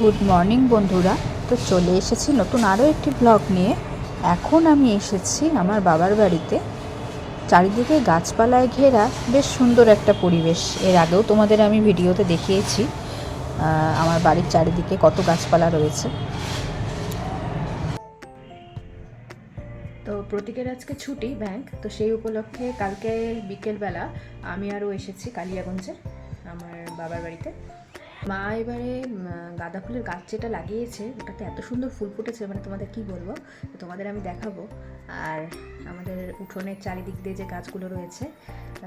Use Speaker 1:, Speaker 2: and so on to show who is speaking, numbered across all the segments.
Speaker 1: Good morning বন্ধুরা। তো চলে এসেছি নতুন আরও একটি ব্লগ নিয়ে। এখন আমি এসেছি আমার বাবার বাড়িতে। চারিদিকে গাছপালায় ঘেরা বেশ সুন্দর একটা পরিবেশ। এর আগেও তোমাদের আমি ভিডিওতে দেখিয়েছি আমার বাড়ির চারিদিকে কত গাছপালা রয়েছে। তো প্রতীকের আজকে ছুটি ব্যাংক তো সেই উপলক্ষে কালকে বিকেলবেলা আমি আরও এসেছি কালিয়াগঞ্জে, আমার বাবার বাড়িতে। মা এবারে গাঁদা ফুলের গাছ যেটা লাগিয়েছে, ওটাতে এত সুন্দর ফুল ফুটেছে মানে তোমাদের কি বলব? তোমাদের আমি দেখাবো। আর আমাদের উঠোনের চারিদিক দিয়ে যে গাছগুলো রয়েছে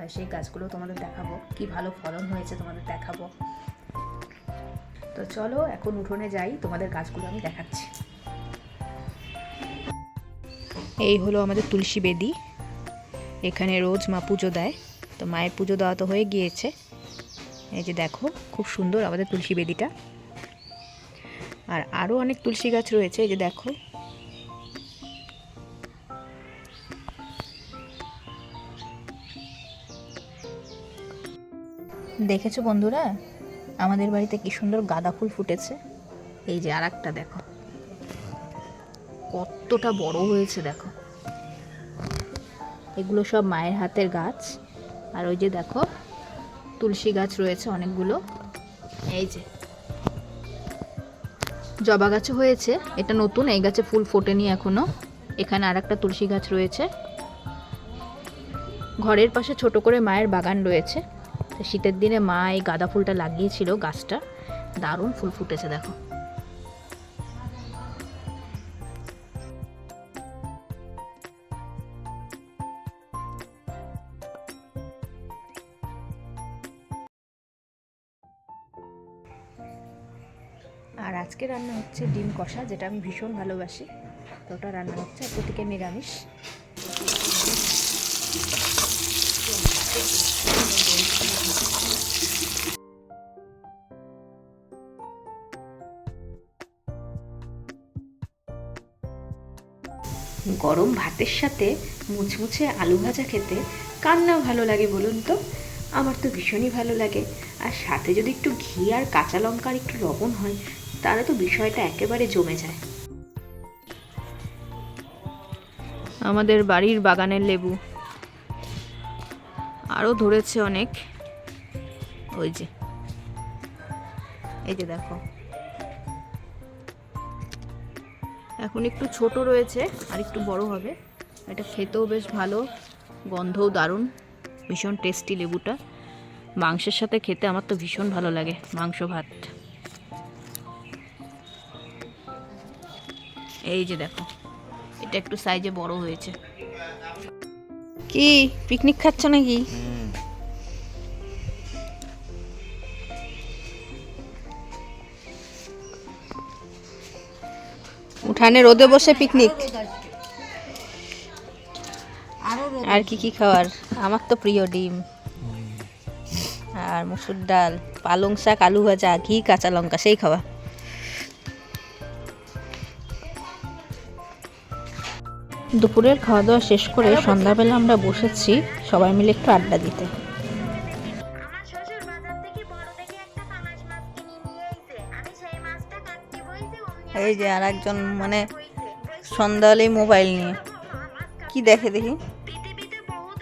Speaker 1: সেই গাছগুলো তোমাদের দেখাবো। কি ভালো ফলন হয়েছে তোমাদের দেখাবো। তো চলো, এখন উঠোনে যাই, তোমাদের গাছগুলো আমি দেখাচ্ছি। এই হলো আমাদের তুলসী বেদি। এখানে রোজ মা পুজো দেয়। তো মায়ের পুজো দেওয়া তো হয়ে গিয়েছে। এই যে দেখো, খুব সুন্দর আমাদের তুলসী বেদিটা আর আরও অনেক তুলসী গাছ রয়েছে, এই যে দেখো। দেখেছ বন্ধুরা? আমাদের বাড়িতে কি সুন্দর গাঁদা ফুল ফুটেছে। এই যে আর একটা দেখো। কতটা বড় হয়েছে, দেখো। এগুলো সব মায়ের হাতের গাছ। আর ওই যে দেখো তুলসী গাছ রয়েছে অনেকগুলো। এই যে। জবা গাছও হয়েছে। এটা নতুন, এই গাছে ফুল ফোটেনি এখনও। এখানে আর একটা তুলসী গাছ রয়েছে। ঘরের পাশে ছোট করে মায়ের বাগান রয়েছে। শীতের দিনে মা এই গাঁদা ফুলটা লাগিয়েছিল গাছটা। দারুণ ফুল ফুটেছে, দেখো। আর আজকে রান্না হচ্ছে ডিম কষা, যেটা আমি ভীষণ ভালোবাসি। তো ওটা রান্না হচ্ছে, আর প্রতীকে নিরামিষ। গরম ভাতের সাথে মুচমুচে আলু ভাজা খেতে কার না ভালো লাগে বলুন তো? আমার তো ভীষণই ভালো লাগে। আর সাথে যদি একটু ঘি আর কাঁচা লঙ্কার একটু লবণ হয় তাহলে তো বিষয়টা একেবারে জমে যায়। আমাদের বাড়ির বাগানের লেবু। আরও ধরেছে অনেক। ওই যে। এই যে দেখো। এখন একটু ছোট রয়েছে, আর একটু বড় হবে। এটা খেতেও বেশ ভালো, গন্ধও দারুণ, ভীষণ টেস্টি লেবুটা। মাংসের সাথে খেতে আমার তো ভীষণ ভালো লাগে, মাংস ভাত। এই যে দেখো এটা একটু সাইজে বড় হয়েছে। কি পিকনিক খাচ্ছ নাকি? উঠানে রোদে বসে পিকনিক আর কি কি খাওয়ার? আমার তো প্রিয় ডিম। আর মুসুর ডাল পালং শাক আলু ভাজা ঘি কাঁচা লঙ্কা সেই খাওয়া। দুপুরের খাওয়া দাওয়া শেষ করে সন্ধ্যাবেলা আমরা বসেছি সবাই মিলে একটু আড্ডা দিতে।
Speaker 2: আমার শ্বশুর বাজার থেকে বড় দেখে একটা পাঙাশ মাছ কিনে নিয়ে এসে আমি সেই মাছটা কাটতে বইছি অমনি
Speaker 1: এই যে আর একজন মানে সন্ধ্যা হলেই মোবাইল নিয়ে। কি দেখে দেখি?
Speaker 2: কি বহুত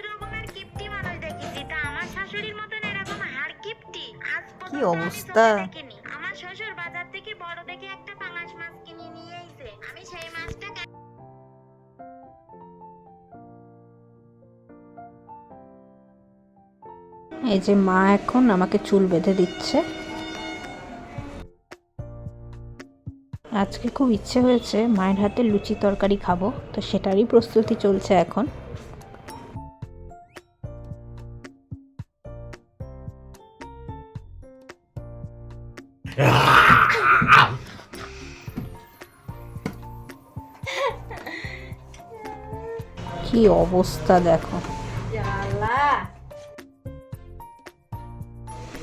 Speaker 1: এই যে মা এখন আমাকে চুল বেঁধে দিচ্ছে। আজকে খুব ইচ্ছে হয়েছে মায়ের হাতে লুচি তরকারি খাব, তো সেটারই প্রস্তুতি চলছে এখন। কি অবস্থা দেখো।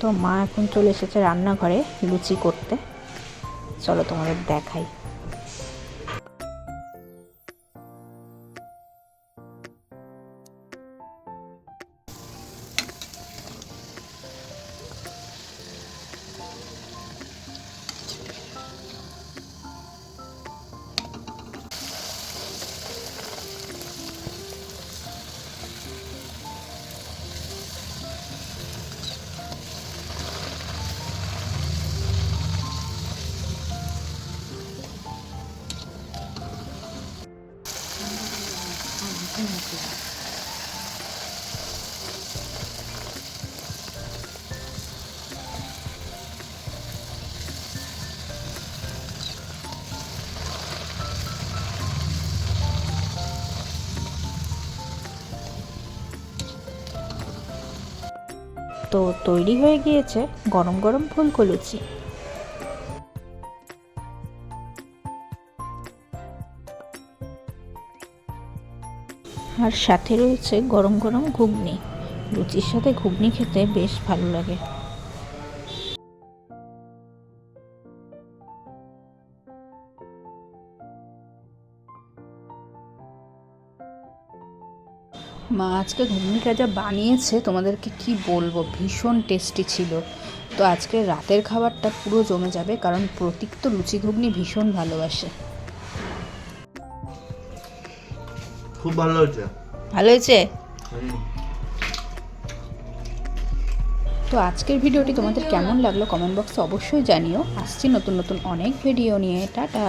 Speaker 1: তো মা এখন চলে এসেছে রান্নাঘরে লুচি করতে। চলো তোমাদের দেখাই।
Speaker 3: নিয়েছি তো তৈরি হয়ে গিয়েছে গরম গরম ফুল কলুচি আর সাথে রয়েছে গরম গরম ঘুগনি। লুচির সাথে ঘুগনি খেতে বেশ ভালো লাগে।
Speaker 1: মা, আজকে ঘুগনিটা যা বানিয়েছে, তোমাদেরকে কি বলব? ভীষণ টেস্টি ছিল। তো আজকে রাতের খাবারটা পুরো জমে যাবে, কারণ প্রতীক তো লুচি ঘুগনি ভীষণ ভালোবাসে।
Speaker 4: খুব ভালো হয়েছে।
Speaker 1: ভালো হয়েছে? তো আজকের ভিডিওটি তোমাদের কেমন লাগল কমেন্ট বক্সে অবশ্যই জানিও। আসছি নতুন নতুন অনেক ভিডিও নিয়ে। টাটা।